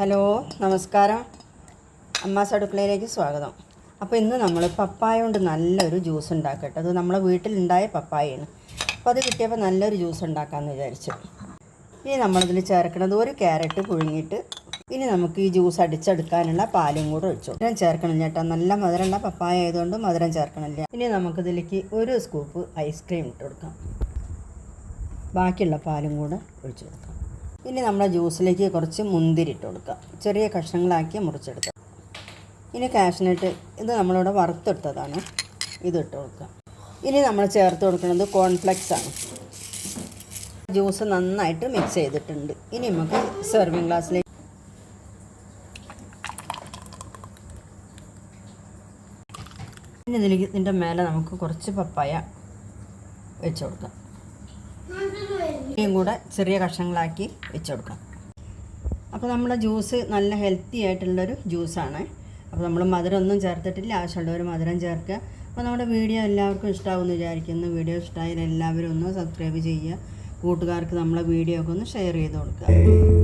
Hello നമസ്കാരം. അമ്മാസ് അടുക്കളയിലേക്ക് സ്വാഗതം. അപ്പോൾ ഇന്ന് നമ്മൾ പപ്പായ കൊണ്ട് നല്ലൊരു ജ്യൂസ് ഉണ്ടാക്കട്ടെ. അത് നമ്മളെ വീട്ടിലുണ്ടായ പപ്പായയാണ്. അപ്പോൾ അത് കിട്ടിയപ്പോൾ നല്ലൊരു ജ്യൂസ് ഉണ്ടാക്കാമെന്ന് വിചാരിച്ചു. ഇനി നമ്മളിതിൽ ചേർക്കുന്നത് ഒരു ക്യാരറ്റ് പുഴുങ്ങിയിട്ട് ഇനി നമുക്ക് ഈ ജ്യൂസ് അടിച്ചെടുക്കാനുള്ള പാലും കൂടെ ഒഴിച്ചു. മധുരം ചേർക്കണം ചേട്ടാ. നല്ല മധുരമുള്ള പപ്പായ ആയതുകൊണ്ട് മധുരം ചേർക്കണില്ല. ഇനി നമുക്കിതിലേക്ക് ഒരു സ്കൂപ്പ് ഐസ്ക്രീം ഇട്ട് കൊടുക്കാം. ബാക്കിയുള്ള പാലും കൂടെ ഒഴിച്ചു കൊടുക്കാം. ഇനി നമ്മുടെ ജ്യൂസിലേക്ക് കുറച്ച് മുന്തിരി ഇട്ട് കൊടുക്കാം. ചെറിയ കഷ്ണങ്ങളാക്കി മുറിച്ചെടുക്കുക ഇനി കാഷ്നട്ട് ഇത് നമ്മളിവിടെ വറുത്തെടുത്തതാണ്. ഇത് ഇട്ട് കൊടുക്കുക ഇനി നമ്മൾ ചേർത്ത് കൊടുക്കുന്നത് കോൺഫ്ലെക്സ് ആണ്. ജ്യൂസ് നന്നായിട്ട് മിക്സ് ചെയ്തിട്ടുണ്ട്. ഇനി നമുക്ക് സെർവിങ് ഗ്ലാസ്സിലേക്ക് ഇനി ഇതിന്റെ മേലെ നമുക്ക് കുറച്ച് പപ്പായ വെച്ച് കൊടുക്കാം. ഇനിയും കൂടെ ചെറിയ കഷ്ണങ്ങളാക്കി വെച്ച് കൊടുക്കാം അപ്പോൾ നമ്മുടെ ജ്യൂസ് നല്ല ഹെൽത്തി ആയിട്ടുള്ളൊരു ജ്യൂസാണ്. അപ്പോൾ നമ്മൾ മധുരം ഒന്നും ചേർത്തിട്ടില്ല. ആവശ്യമുള്ളവർ മധുരം ചേർക്കുക. അപ്പോൾ നമ്മുടെ വീഡിയോ എല്ലാവർക്കും ഇഷ്ടമാകുമെന്ന് വിചാരിക്കുന്നു. വീഡിയോ ഇഷ്ടമായാൽ എല്ലാവരും ഒന്ന് സബ്സ്ക്രൈബ് ചെയ്യുക. കൂട്ടുകാർക്ക് നമ്മളെ വീഡിയോ ഒക്കെ ഒന്ന് ഷെയർ ചെയ്ത് കൊടുക്കുക.